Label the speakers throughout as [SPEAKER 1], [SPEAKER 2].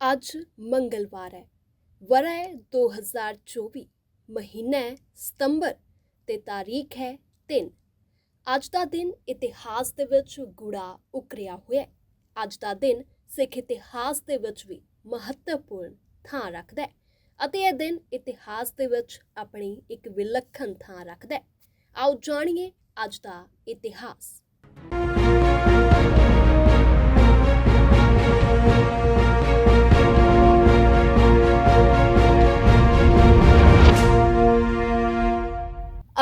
[SPEAKER 1] ਅੱਜ ਮੰਗਲਵਾਰ ਹੈ। ਵਰ੍ਹਾ ਹੈ 2024 ਮਹੀਨਾ ਹੈ ਸਤੰਬਰ ਤੇ ਤਾਰੀਖ ਹੈ 3 ਅੱਜ ਦਾ ਦਿਨ ਇਤਿਹਾਸ ਦੇ ਵਿੱਚ ਗੂੜਾ ਉਕਰਿਆ ਹੋਇਆ ਹੈ। ਅੱਜ ਦਾ ਦਿਨ ਸਿੱਖ ਇਤਿਹਾਸ ਦੇ ਵਿੱਚ ਵੀ ਮਹੱਤਵਪੂਰਨ ਥਾਂ ਰੱਖਦਾ ਹੈ ਅਤੇ ਇਹ ਦਿਨ ਇਤਿਹਾਸ ਦੇ ਵਿੱਚ ਆਪਣੀ ਇੱਕ ਵਿਲੱਖਣ ਥਾਂ ਰੱਖਦਾ ਹੈ। ਆਓ ਜਾਣੀਏ ਅੱਜ ਦਾ ਇਤਿਹਾਸ।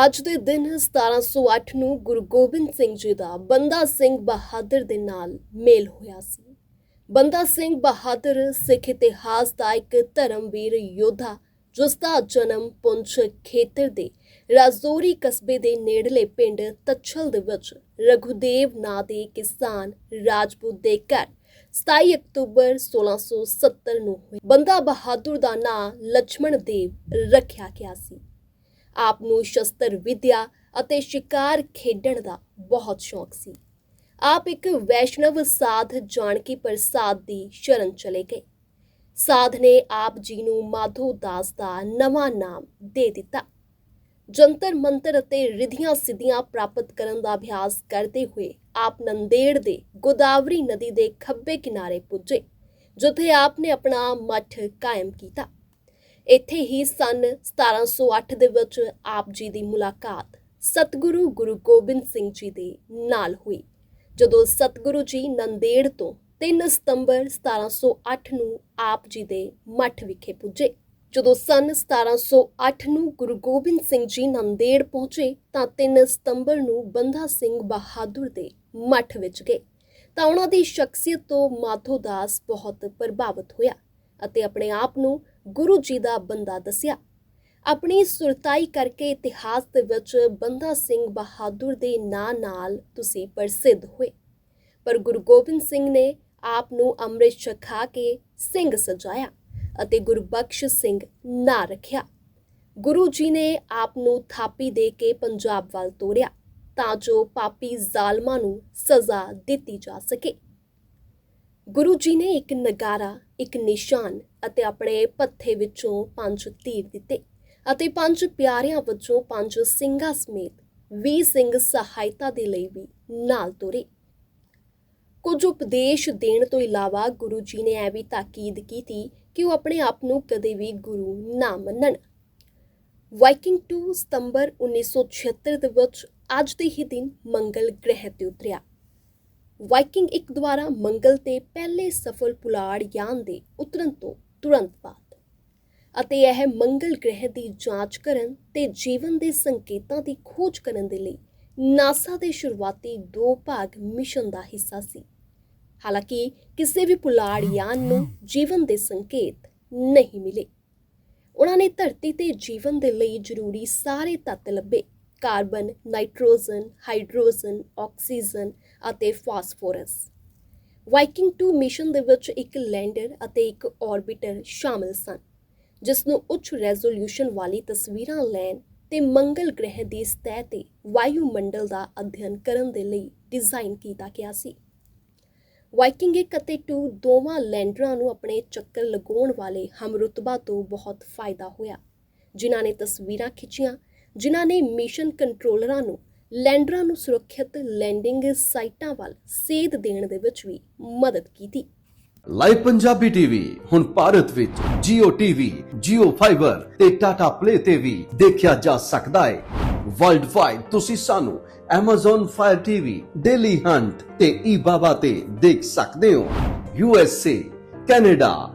[SPEAKER 1] ਅੱਜ ਦੇ ਦਿਨ 1708 ਨੂੰ ਗੁਰੂ ਗੋਬਿੰਦ ਸਿੰਘ ਜੀ ਦਾ ਬੰਦਾ ਸਿੰਘ ਬਹਾਦਰ ਦੇ ਨਾਲ ਮੇਲ ਹੋਇਆ ਸੀ। ਬੰਦਾ ਸਿੰਘ ਬਹਾਦਰ ਸਿੱਖ ਇਤਿਹਾਸ ਦਾ ਇੱਕ ਧਰਮਵੀਰ ਯੋਧਾ, ਜਿਸ ਦਾ ਜਨਮ ਪੁੰਛ ਖੇਤਰ ਦੇ ਰਾਜੌਰੀ ਕਸਬੇ ਦੇ ਨੇੜਲੇ ਪਿੰਡ ਤੱਛਲ ਦੇ ਵਿੱਚ ਰਘੁਦੇਵ ਨਾਂ ਦੇ ਕਿਸਾਨ ਰਾਜਪੂਤ ਦੇ ਘਰ 27 ਅਕਤੂਬਰ 1670 ਨੂੰ ਹੋਇਆ। ਬੰਦਾ ਬਹਾਦਰ ਦਾ ਨਾਂ ਲక్ష్మణ ਦੇਵ ਰੱਖਿਆ ਗਿਆ ਸੀ। ਆਪ ਨੂੰ ਸ਼ਸਤਰ ਵਿਦਿਆ ਅਤੇ ਸ਼ਿਕਾਰ ਖੇਡਣ ਦਾ ਬਹੁਤ ਸ਼ੌਕ ਸੀ। ਆਪ ਇੱਕ ਵੈਸ਼ਨਵ ਸਾਧ ਜਾਨਕੀ ਪ੍ਰਸਾਦ ਦੀ ਸ਼ਰਨ ਚਲੇ ਗਏ। ਸਾਧ ਨੇ ਆਪ ਜੀ ਨੂੰ ਮਾਧੋ ਦਾਸ ਦਾ ਨਵਾਂ ਨਾਮ ਦੇ ਦਿੱਤਾ। ਜੰਤਰ ਮੰਤਰ ਅਤੇ ਰਿਧੀਆਂ ਸਿੱਧੀਆਂ ਪ੍ਰਾਪਤ ਕਰਨ ਦਾ ਅਭਿਆਸ ਕਰਦੇ ਹੋਏ ਆਪ ਨੰਦੇੜ ਦੇ ਗੋਦਾਵਰੀ ਨਦੀ ਦੇ ਖੱਬੇ ਕਿਨਾਰੇ ਪੁੱਜੇ, ਜਿੱਥੇ ਆਪ ਨੇ ਆਪਣਾ ਮੱਠ ਕਾਇਮ ਕੀਤਾ। ਇੱਥੇ ਹੀ ਸਨ 1708 ਦੇ ਵਿੱਚ ਆਪ ਜੀ ਦੀ ਮੁਲਾਕਾਤ ਸਤਿਗੁਰੂ ਗੁਰੂ ਗੋਬਿੰਦ ਸਿੰਘ ਜੀ ਦੇ ਨਾਲ ਹੋਈ। ਜਦੋਂ ਸਤਿਗੁਰੂ ਜੀ ਨੰਦੇੜ ਤੋਂ 3 ਸਤੰਬਰ 1708 ਨੂੰ ਆਪ ਜੀ ਦੇ ਮੱਠ ਵਿਖੇ ਪੁੱਜੇ। ਜਦੋਂ ਸਨ 1708 ਨੂੰ ਗੁਰੂ ਗੋਬਿੰਦ ਸਿੰਘ ਜੀ ਨੰਦੇੜ ਪਹੁੰਚੇ ਤਾਂ 3 ਸਤੰਬਰ ਨੂੰ ਬੰਦਾ ਸਿੰਘ ਬਹਾਦਰ ਦੇ ਮੱਠ ਵਿੱਚ ਗਏ। ਤਾਂ ਉਹਨਾਂ ਦੀ ਸ਼ਖਸੀਅਤ ਤੋਂ ਮਾਧੋ ਦਾਸ ਬਹੁਤ ਪ੍ਰਭਾਵਿਤ ਹੋਇਆ। ਅਤੇ ਆਪਣੇ ਆਪ ਨੂੰ ਗੁਰੂ ਜੀ ਦਾ ਬੰਦਾ ਦੱਸਿਆ। ਆਪਣੀ ਸੁਰਤਾਈ ਕਰਕੇ ਇਤਿਹਾਸ ਦੇ ਵਿੱਚ ਬੰਦਾ ਸਿੰਘ ਬਹਾਦਰ ਦੇ ਨਾਂ ਨਾਲ ਤੁਸੀਂ ਪ੍ਰਸਿੱਧ ਹੋਏ। ਪਰ ਗੁਰੂ ਗੋਬਿੰਦ ਸਿੰਘ ਨੇ ਆਪ ਨੂੰ ਅੰਮ੍ਰਿਤ ਛਕਾ ਕੇ ਸਿੰਘ ਸਜਾਇਆ ਅਤੇ ਗੁਰਬਖਸ਼ ਸਿੰਘ ਨਾਂ ਰੱਖਿਆ। ਗੁਰੂ ਜੀ ਨੇ ਆਪ ਨੂੰ ਥਾਪੀ ਦੇ ਕੇ ਪੰਜਾਬ ਵੱਲ ਤੋਰਿਆ ਤਾਂ ਜੋ ਪਾਪੀ ਜ਼ਾਲਮਾਂ ਨੂੰ ਸਜ਼ਾ ਦਿੱਤੀ ਜਾ ਸਕੇ। ਗੁਰੂ ਜੀ ਨੇ ਇੱਕ ਨਗਾਰਾ, ਇੱਕ ਨਿਸ਼ਾਨ ਅਤੇ ਆਪਣੇ ਪੱਥੇ ਵਿੱਚੋਂ ਪੰਜ ਤੀਰ ਦਿੱਤੇ ਅਤੇ ਪੰਜ ਪਿਆਰਿਆਂ ਵਿੱਚੋਂ ਪੰਜ ਸਿੰਘਾਂ ਸਮੇਤ 20 ਸਿੰਘ ਸਹਾਇਤਾ ਦੇ ਲਈ ਵੀ ਨਾਲ ਤੁਰੇ। ਕੁਝ ਉਪਦੇਸ਼ ਦੇਣ ਤੋਂ ਇਲਾਵਾ ਗੁਰੂ ਜੀ ਨੇ ਇਹ ਵੀ ਤਾਕੀਦ ਕੀਤੀ ਕਿ ਉਹ ਆਪਣੇ ਆਪ ਨੂੰ ਕਦੇ ਵੀ ਗੁਰੂ ਨਾ ਮੰਨਣ। ਵਾਈਕਿੰਗ 2 ਸਤੰਬਰ 1976 ਦੇ ਵਿੱਚ ਅੱਜ ਦੇ ਹੀ ਦਿਨ ਮੰਗਲ ਗ੍ਰਹਿ ਤੇ ਉਤਰਿਆ। ਵਾਈਕਿੰਗ ਇੱਕ ਦੁਆਰਾ ਮੰਗਲ ਤੇ ਪਹਿਲੇ ਸਫਲ ਪੁਲਾੜ ਯਾਨ ਦੇ ਉਤਰਨ ਤੋਂ ਤੁਰੰਤ ਬਾਅਦ। ਅਤੇ ਇਹ ਮੰਗਲ ਗ੍ਰਹਿ ਦੀ ਜਾਂਚ ਕਰਨ ਤੇ ਜੀਵਨ ਦੇ ਸੰਕੇਤਾਂ ਦੀ ਖੋਜ ਕਰਨ ਦੇ ਲਈ ਨਾਸਾ ਦੇ ਸ਼ੁਰੂਆਤੀ ਦੋ ਭਾਗ ਮਿਸ਼ਨ ਦਾ ਹਿੱਸਾ ਸੀ। ਹਾਲਾਂਕਿ ਕਿਸੇ ਵੀ ਪੁਲਾੜ ਯਾਨ ਨੂੰ ਜੀਵਨ ਦੇ ਸੰਕੇਤ ਨਹੀਂ ਮਿਲੇ। ਉਹਨਾਂ ਨੇ ਧਰਤੀ ਤੇ ਜੀਵਨ ਦੇ ਲਈ ਜ਼ਰੂਰੀ ਸਾਰੇ ਤੱਤ ਲੱਭੇ। ਕਾਰਬਨ, ਨਾਈਟ੍ਰੋਜਨ, ਹਾਈਡਰੋਜਨ, ਆਕਸੀਜਨ ਅਤੇ ਫਾਸਫੋਰਸ। ਵਾਈਕਿੰਗ 2 ਮਿਸ਼ਨ ਦੇ ਵਿੱਚ ਇੱਕ ਲੈਂਡਰ ਅਤੇ ਇੱਕ ਆਰਬਿਟਰ ਸ਼ਾਮਲ ਸਨ ਜਿਸ ਨੂੰ ਉੱਚ ਰੈਜ਼ੋਲੂਸ਼ਨ ਵਾਲੀ ਤਸਵੀਰਾਂ ਲੈਣ ਤੇ ਮੰਗਲ ਗ੍ਰਹਿ ਦੀ ਸਤਹ ਤੇ ਵਾਯੂਮੰਡਲ ਦਾ ਅਧਿਐਨ ਕਰਨ ਦੇ ਲਈ ਡਿਜ਼ਾਈਨ ਕੀਤਾ ਗਿਆ ਸੀ। ਵਾਈਕਿੰਗ 1 ਅਤੇ 2 ਦੋਵਾਂ ਲੈਂਡਰਾਂ ਨੂੰ ਆਪਣੇ ਚੱਕਰ ਲਗਾਉਣ ਵਾਲੇ ਹਮਰੁਤਬਾ ਤੋਂ ਬਹੁਤ ਫਾਇਦਾ ਹੋਇਆ, ਜਿਨ੍ਹਾਂ ਨੇ ਤਸਵੀਰਾਂ ਖਿੱਚੀਆਂ ਜਿਨ੍ਹਾਂ ਨੇ ਮਿਸ਼ਨ ਕੰਟਰੋਲਰਾਂ ਨੂੰ ਲੈਂਡਰਾਂ ਨੂੰ ਸੁਰੱਖਿਅਤ ਲੈਂਡਿੰਗ ਸਾਈਟਾਂ ਵੱਲ ਸੇਧ ਦੇਣ ਦੇ ਵਿੱਚ ਵੀ ਮਦਦ ਕੀਤੀ।
[SPEAKER 2] ਲਾਈਵ ਪੰਜਾਬੀ ਟੀਵੀ ਹੁਣ ਭਾਰਤ ਵਿੱਚ Jio TV, Jio Fiber ਤੇ Tata Play ਤੇ ਵੀ ਦੇਖਿਆ ਜਾ ਸਕਦਾ ਹੈ। ਵਰਲਡ ਵਾਈਡ ਤੁਸੀਂ ਸਾਨੂੰ Amazon Fire TV, Daily Hunt ਤੇ eBaba ਤੇ ਦੇਖ ਸਕਦੇ ਹੋ। USA, Canada,